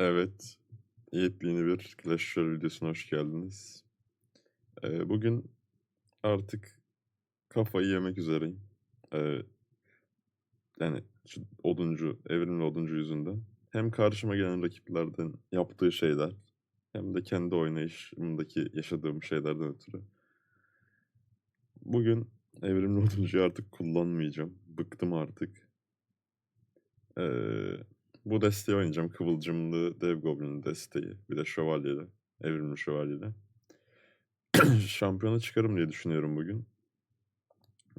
Evet, yepyeni bir Clash Royale videosuna hoş geldiniz. Ee, bugün artık kafayı yemek üzereyim. Ee, yani şu oduncu, evrimli oduncu yüzünden. Hem karşıma gelen rakiplerden yaptığı şeyler, hem de kendi oynayışımdaki yaşadığım şeylerden ötürü. Bugün evrimli oduncuyu artık kullanmayacağım. Bıktım artık. Ee, bu desteği oynayacağım. Kıvılcımlı Dev Goblin desteği. Bir de şövalyeli. Evrimli şövalyeli. Şampiyona çıkarım diye düşünüyorum bugün.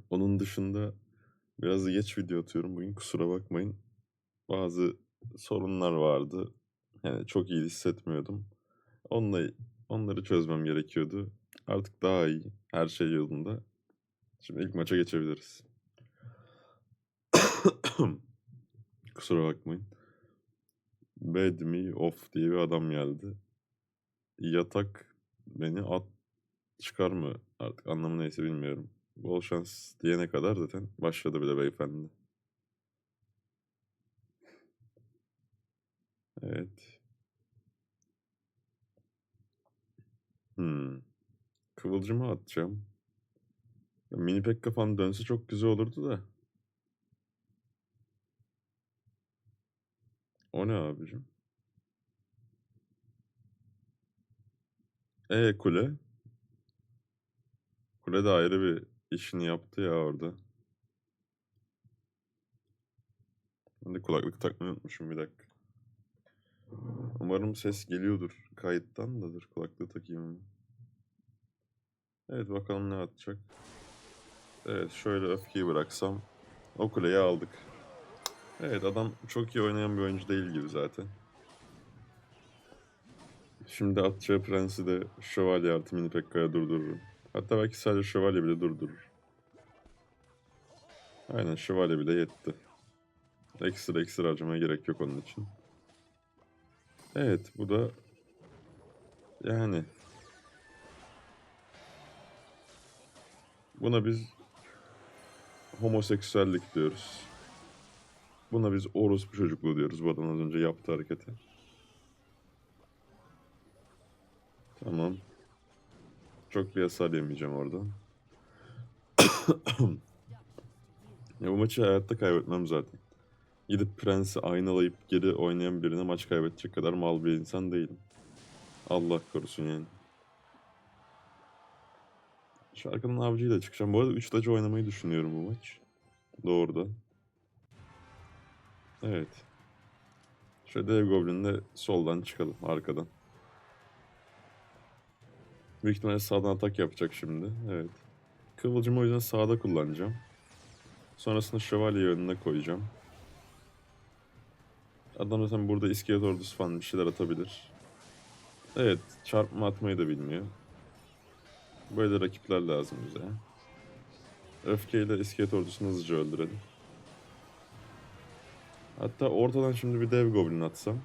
Onun dışında biraz geç video atıyorum bugün. Kusura bakmayın. Bazı sorunlar vardı. Yani çok iyi hissetmiyordum. Onunla, onları çözmem gerekiyordu. Artık daha iyi. Her şey yolunda. Şimdi ilk maça geçebiliriz. Kusura bakmayın. Bad Me Off diye bir adam geldi. Yatak beni at çıkar mı artık anlamı neyse bilmiyorum. Bol şans diyene kadar zaten başladı bile beyefendi. Evet. Hmm. Kıvılcımı atacağım. Mini Pekka falan dönse çok güzel olurdu da. O ne abicim? E kule. Kule de ayrı bir işini yaptı ya orada. Ben de kulaklık takmayı unutmuşum bir dakika. Umarım ses geliyordur kayıttan da dur kulaklığı takayım. Evet bakalım ne atacak. Evet şöyle öfkeyi bıraksam o kuleyi aldık. Evet adam çok iyi oynayan bir oyuncu değil gibi zaten. Şimdi atacağı prensi de şövalye artı mini Pekka'ya durdururum. Hatta belki sadece şövalye bile durdurur. Aynen şövalye bile yetti. Ekstra ekstra harcamaya gerek yok onun için. Evet bu da yani buna biz homoseksüellik diyoruz. Buna biz orospu çocukluğu diyoruz bu adam az önce yaptığı harekete. Tamam. Çok bir hasar yemeyeceğim oradan. ya bu maçı hayatta kaybetmem zaten. Gidip prensi aynalayıp geri oynayan birine maç kaybedecek kadar mal bir insan değilim. Allah korusun yani. Şarkının avcıyla çıkacağım. Bu arada 3 tacı oynamayı düşünüyorum bu maç. Doğrudan. Evet. Şöyle dev goblinle soldan çıkalım arkadan. Büyük ihtimalle sağdan atak yapacak şimdi. Evet. Kıvılcımı o yüzden sağda kullanacağım. Sonrasında şövalyeyi önüne koyacağım. Adam zaten burada iskelet ordusu falan bir şeyler atabilir. Evet, çarpma atmayı da bilmiyor. Böyle rakipler lazım bize. Öfkeyle iskelet ordusunu hızlıca öldürelim. Hatta ortadan şimdi bir dev goblin atsam.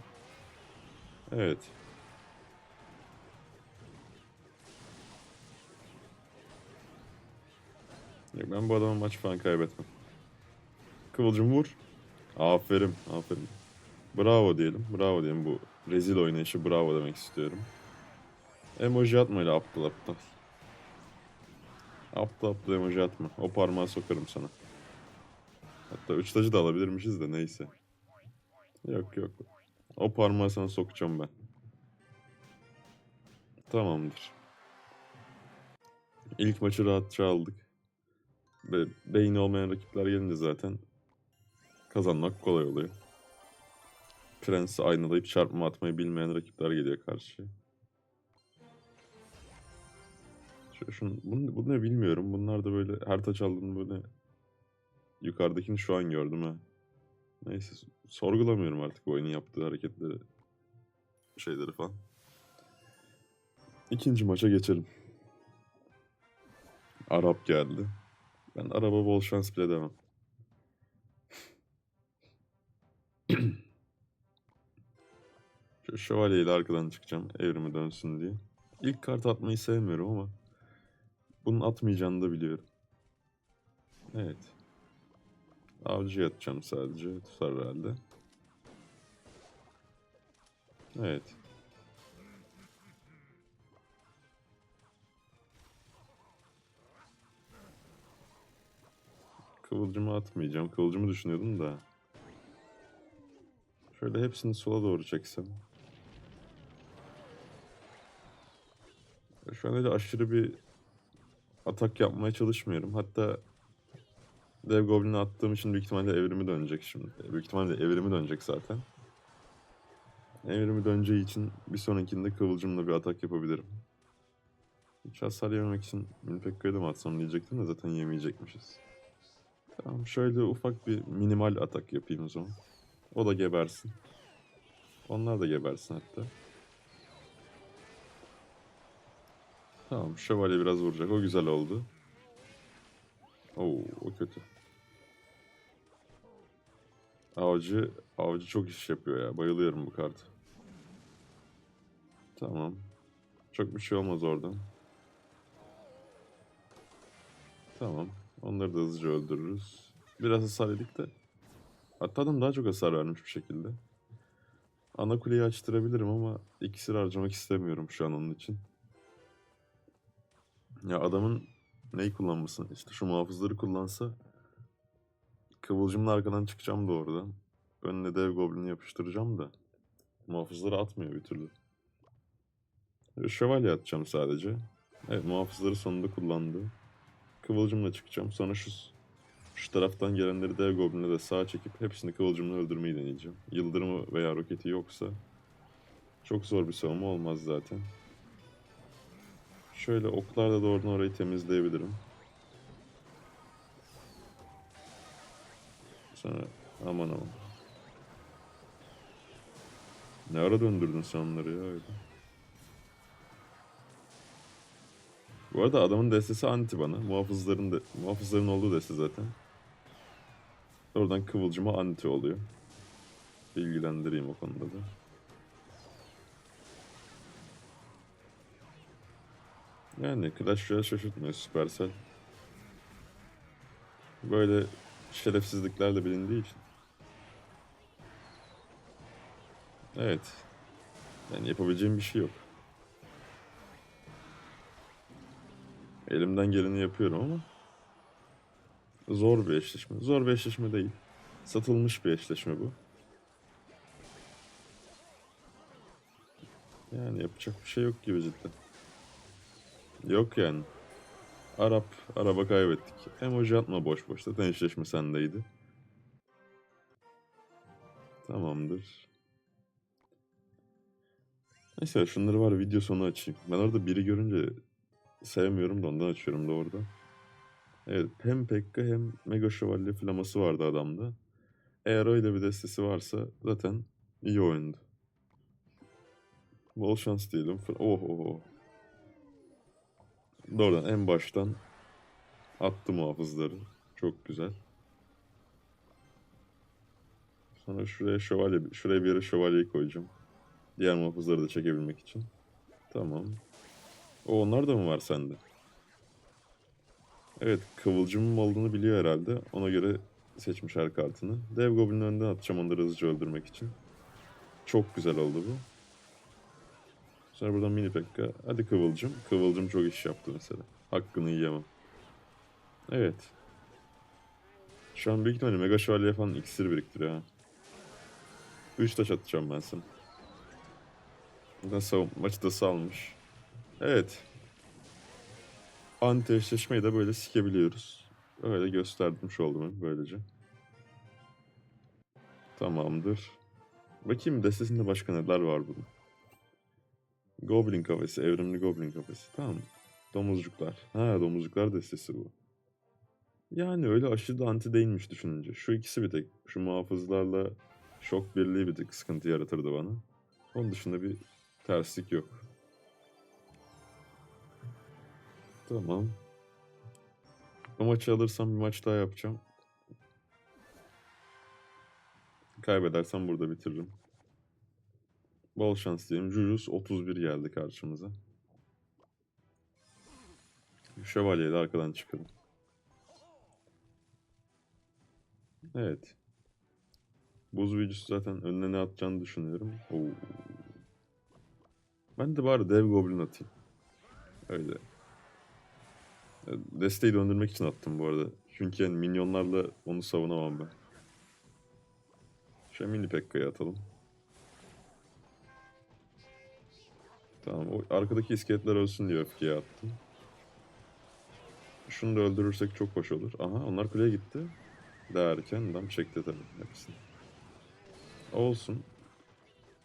Evet. Yok, ben bu adama maç falan kaybetmem. Kıvılcım vur. Aferin, aferin. Bravo diyelim, bravo diyelim bu rezil oynayışı bravo demek istiyorum. Emoji atma öyle aptal aptal. Aptal aptal emoji atma. O parmağı sokarım sana. Hatta üç tacı da alabilirmişiz de neyse. Yok yok. O parmağı sana sokacağım ben. Tamamdır. İlk maçı rahatça aldık. Ve beyni olmayan rakipler gelince zaten kazanmak kolay oluyor. Prensi aynalayıp çarpma atmayı bilmeyen rakipler geliyor karşıya. Şu, şun, bunu, bunu ne bilmiyorum. Bunlar da böyle her taç aldığında böyle yukarıdakini şu an gördüm ha. Neyse sorgulamıyorum artık bu oyunun yaptığı hareketleri şeyleri falan. İkinci maça geçelim. Arap geldi. Ben araba bol şans bile demem. Şu şövalyeyle arkadan çıkacağım evrimi dönsün diye. İlk kart atmayı sevmiyorum ama bunun atmayacağını da biliyorum. Evet. Avcı atacağım sadece. Tutar herhalde. Evet. Kıvılcımı atmayacağım. Kıvılcımı düşünüyordum da. Şöyle hepsini sola doğru çeksem. Şu an öyle aşırı bir atak yapmaya çalışmıyorum. Hatta Dev Goblin'i attığım için büyük ihtimalle evrimi dönecek şimdi. Büyük ihtimalle evrimi dönecek zaten. Evrimi döneceği için bir sonrakinde kıvılcımla bir atak yapabilirim. Hiç hasar yememek için Minpekka'ya da mı atsam diyecektim de zaten yemeyecekmişiz. Tamam şöyle ufak bir minimal atak yapayım o zaman. O da gebersin. Onlar da gebersin hatta. Tamam şövalye biraz vuracak. O güzel oldu. Oo o kötü. Avcı, avcı çok iş yapıyor ya. Bayılıyorum bu kartı. Tamam. Çok bir şey olmaz oradan. Tamam. Onları da hızlıca öldürürüz. Biraz hasar yedik de. Hatta adam daha çok hasar vermiş bir şekilde. Ana kuleyi açtırabilirim ama iksir harcamak istemiyorum şu an onun için. Ya adamın neyi kullanmasın? İşte şu muhafızları kullansa Kıvılcımla arkadan çıkacağım doğrudan. Önüne dev goblini yapıştıracağım da. Muhafızları atmıyor bir türlü. Şövalye atacağım sadece. Evet muhafızları sonunda kullandı. Kıvılcımla çıkacağım. Sonra şu şu taraftan gelenleri dev goblinle de sağa çekip hepsini kıvılcımla öldürmeyi deneyeceğim. Yıldırımı veya roketi yoksa çok zor bir savunma olmaz zaten. Şöyle oklarla doğrudan orayı temizleyebilirim. Sonra aman aman. Ne ara döndürdün sen onları ya. Bu arada adamın destesi anti bana. Muhafızların de, muhafızların olduğu deste zaten. Oradan kıvılcıma anti oluyor. Bilgilendireyim o konuda da. Yani Clash Royale şaşırtmıyor Supercell. Böyle şerefsizliklerle bilindiği için. Evet. Yani yapabileceğim bir şey yok. Elimden geleni yapıyorum ama zor bir eşleşme. Zor bir eşleşme değil. Satılmış bir eşleşme bu. Yani yapacak bir şey yok gibi cidden. Yok yani. Arap, araba kaybettik. Emoji atma boş boş. Zaten eşleşme sendeydi. Tamamdır. Neyse şunları var video sonu açayım. Ben orada biri görünce sevmiyorum da ondan açıyorum da orada. Evet hem Pekka hem Mega Şövalye flaması vardı adamda. Eğer öyle bir destesi varsa zaten iyi oyundu. Bol şans diyelim. Oh oh oh. Doğrudan en baştan attı muhafızları. Çok güzel. Sonra şuraya şövalye, şuraya bir yere şövalyeyi koyacağım. Diğer muhafızları da çekebilmek için. Tamam. O onlar da mı var sende? Evet, kıvılcımım olduğunu biliyor herhalde. Ona göre seçmiş her kartını. Dev Goblin'in önden atacağım onları hızlıca öldürmek için. Çok güzel oldu bu. Sonra buradan mini pekka. Hadi Kıvılcım. Kıvılcım çok iş yaptı mesela. Hakkını yiyemem. Evet. Şu an büyük ihtimalle Mega Şövalye falan iksir biriktiriyor ha. 3 taş atacağım ben sana. Buradan savun maçı da salmış. Evet. Anti eşleşmeyi de böyle sikebiliyoruz. Öyle gösterdim şu oldum böylece. Tamamdır. Bakayım destesinde başka neler var bunun. Goblin kafesi, evrimli goblin kafesi. Tamam. Domuzcuklar. Ha domuzcuklar destesi bu. Yani öyle aşırı da anti değilmiş düşününce. Şu ikisi bir tek. Şu muhafızlarla şok birliği bir tek sıkıntı yaratırdı bana. Onun dışında bir terslik yok. Tamam. Bu maçı alırsam bir maç daha yapacağım. Kaybedersem burada bitiririm. Bol şans diyelim. Jujus 31 geldi karşımıza. Şövalyeyi de arkadan çıkalım. Evet. Buz büyücüsü zaten önüne ne atacağını düşünüyorum. Oo. Ben de bari dev goblin atayım. Öyle. E, Desteği döndürmek için attım bu arada. Çünkü yani minyonlarla onu savunamam ben. Şöyle mini Pekka'yı atalım. Tamam o arkadaki iskeletler ölsün diye öfkeyi attım. Şunu da öldürürsek çok hoş olur. Aha onlar kuleye gitti. Derken adam çekti tabii hepsini. Olsun.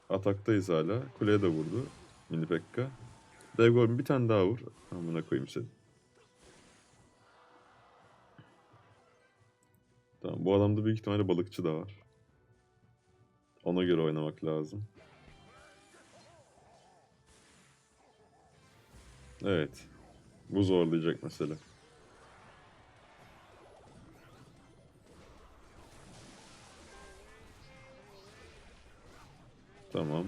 Ataktayız hala. Kuleye de vurdu. Mini Pekka. Goblin bir tane daha vur. Amına koyayım seni. Tamam bu adamda büyük ihtimalle balıkçı da var. Ona göre oynamak lazım. Evet. Bu zorlayacak mesela. Tamam.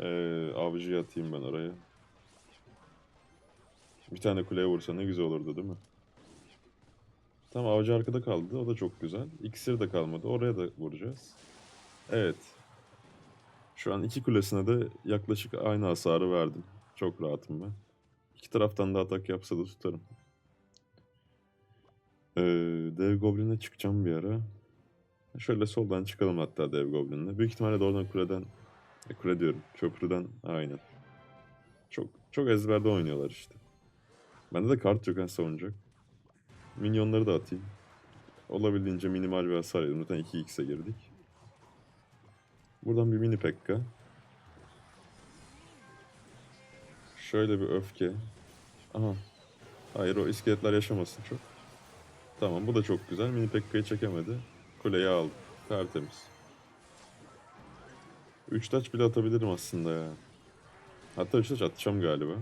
Ee, avcıyı atayım ben oraya. Bir tane kuleye vursa ne güzel olurdu değil mi? Tamam avcı arkada kaldı. O da çok güzel. İksir de kalmadı. Oraya da vuracağız. Evet. Şu an iki kulesine de yaklaşık aynı hasarı verdim. Çok rahatım ben. İki taraftan da atak yapsa da tutarım. Ee, dev goblin'e çıkacağım bir ara. Şöyle soldan çıkalım hatta dev goblin'le. Büyük ihtimalle doğrudan kuleden, e, kule diyorum, köprüden aynen. Çok çok ezberde oynuyorlar işte. Bende de kart yok ha savunacak. Minyonları da atayım. Olabildiğince minimal bir hasar yedim. Zaten 2x'e girdik. Buradan bir mini pekka. Şöyle bir öfke. Aha. Hayır o iskeletler yaşamasın çok. Tamam bu da çok güzel. Mini pekkayı çekemedi. Kuleyi aldı. Tertemiz. 3 taç bile atabilirim aslında ya. Hatta 3 taç atacağım galiba.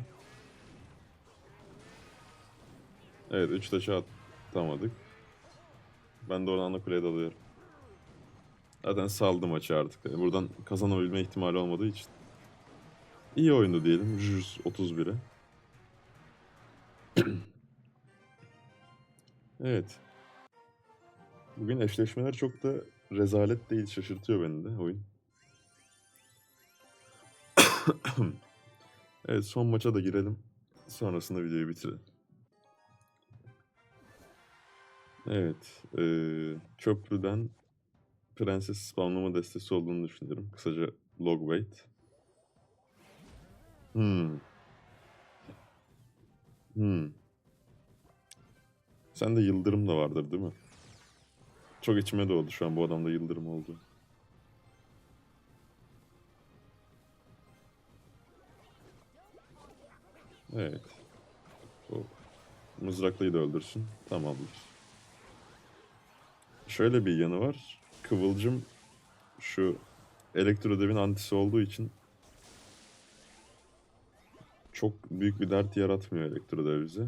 Evet 3 taşı atamadık. Ben de oradan da kuleye dalıyorum. Zaten saldı maçı artık. Yani buradan kazanabilme ihtimali olmadığı için. İyi oyundu diyelim. 131'e. evet. Bugün eşleşmeler çok da rezalet değil. Şaşırtıyor beni de oyun. evet son maça da girelim. Sonrasında videoyu bitirelim. Evet. eee, köprüden prenses spamlama destesi olduğunu düşünüyorum. Kısaca log wait. Hmm. Hmm. Sende yıldırım da vardır değil mi? Çok içime doğdu şu an bu adamda yıldırım oldu. Evet. O mızraklıyı da öldürsün. Tamamdır. Şöyle bir yanı var. Kıvılcım şu elektrodevin antisi olduğu için çok büyük bir dert yaratmıyor elektrodev bize.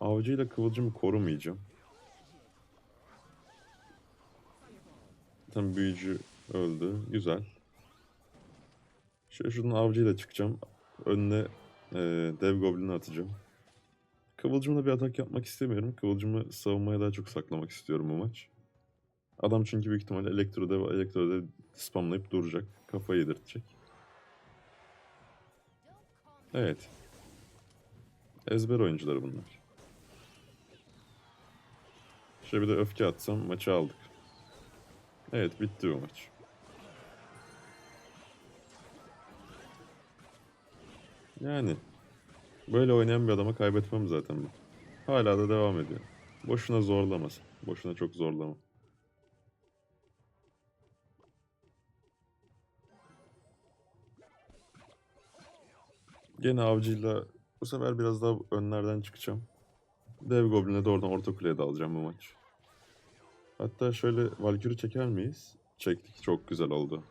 Avcıyla kıvılcımı korumayacağım. Tam büyücü öldü. Güzel. Şöyle şuradan avcıyla çıkacağım. Önüne eee, dev goblini atacağım. Kıvılcımla bir atak yapmak istemiyorum. Kıvılcımı savunmaya daha çok saklamak istiyorum bu maç. Adam çünkü büyük ihtimalle elektrodev, elektrodev spamlayıp duracak. Kafayı yedirtecek. Evet. Ezber oyuncuları bunlar. Şöyle bir de öfke atsam maçı aldık. Evet bitti bu maç. Yani böyle oynayan bir adama kaybetmem zaten ben. Hala da devam ediyor. Boşuna zorlamasın. Boşuna çok zorlama. Gene avcıyla bu sefer biraz daha önlerden çıkacağım. Dev Goblin'e de oradan orta kuleye dalacağım bu maç. Hatta şöyle Valkyrie çeker miyiz? Çektik. Çok güzel oldu.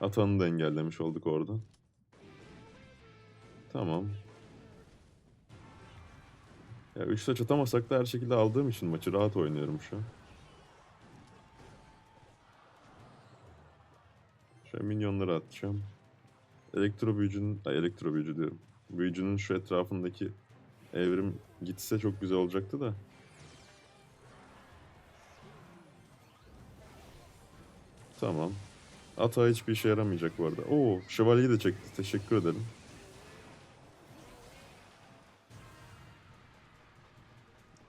Atanı da engellemiş olduk oradan. Tamam. Ya 3 taç atamasak da her şekilde aldığım için maçı rahat oynuyorum şu an. Şöyle minyonları atacağım. Elektro büyücünün, elektro büyücü diyorum. Büyücünün şu etrafındaki evrim gitse çok güzel olacaktı da. Tamam. Ata hiçbir işe yaramayacak bu arada. Oo, şövalyeyi de çekti. Teşekkür ederim.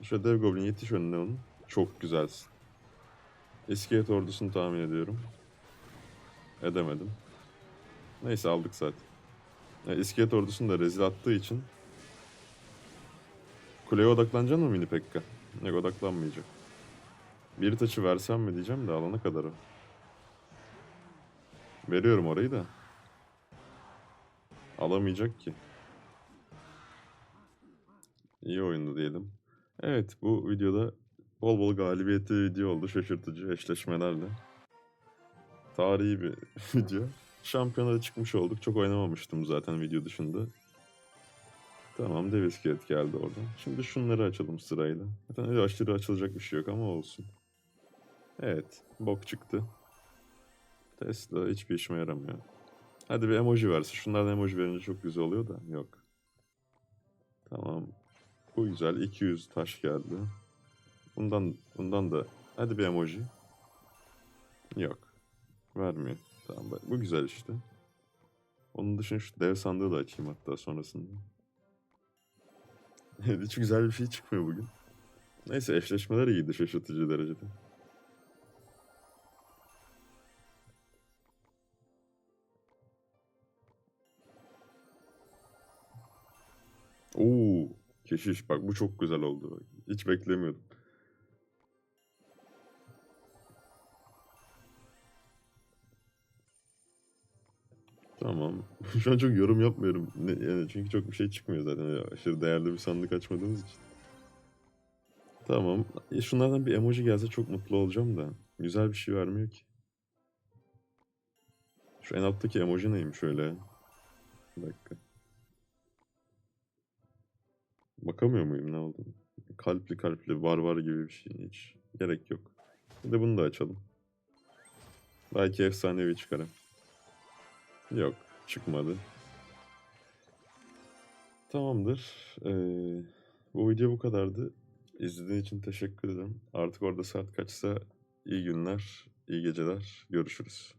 Şöyle dev goblin yetiş önüne onun. Çok güzelsin. İskelet ordusunu tahmin ediyorum. Edemedim. Neyse aldık zaten. Yani iskelet ordusunu da rezil attığı için Kuleye odaklanacaksın mı mini Pekka? Yok odaklanmayacak. Bir taçı versem mi diyeceğim de alana kadar o. Veriyorum orayı da. Alamayacak ki. İyi oyundu diyelim. Evet bu videoda bol bol galibiyetli video oldu. Şaşırtıcı eşleşmelerle. Tarihi bir video. Şampiyonada çıkmış olduk. Çok oynamamıştım zaten video dışında. Tamam dev iskelet geldi oradan. Şimdi şunları açalım sırayla. Zaten öyle aşırı açılacak bir şey yok ama olsun. Evet. Bok çıktı. Tesla hiçbir işime yaramıyor. Hadi bir emoji versin. Şunlardan emoji verince çok güzel oluyor da. Yok. Tamam. Bu güzel. 200 taş geldi. Bundan bundan da hadi bir emoji. Yok. Vermiyor. Tamam bu güzel işte. Onun dışında şu dev sandığı da açayım hatta sonrasında. Hiç güzel bir şey çıkmıyor bugün. Neyse eşleşmeler iyiydi şaşırtıcı derecede. Oo, keşiş bak bu çok güzel oldu. Hiç beklemiyordum. Tamam. Şu an çok yorum yapmıyorum. Ne, yani çünkü çok bir şey çıkmıyor zaten. Ya, aşırı değerli bir sandık açmadığımız için. Tamam. E, şunlardan bir emoji gelse çok mutlu olacağım da. Güzel bir şey vermiyor ki. Şu en alttaki emoji neymiş öyle? Bir dakika. Bakamıyor muyum ne oldu? Kalpli kalpli var gibi bir şey hiç gerek yok. Bir de bunu da açalım. Belki efsanevi çıkarım. Yok çıkmadı. Tamamdır. Ee, bu video bu kadardı. İzlediğin için teşekkür ederim. Artık orada saat kaçsa iyi günler, iyi geceler. Görüşürüz.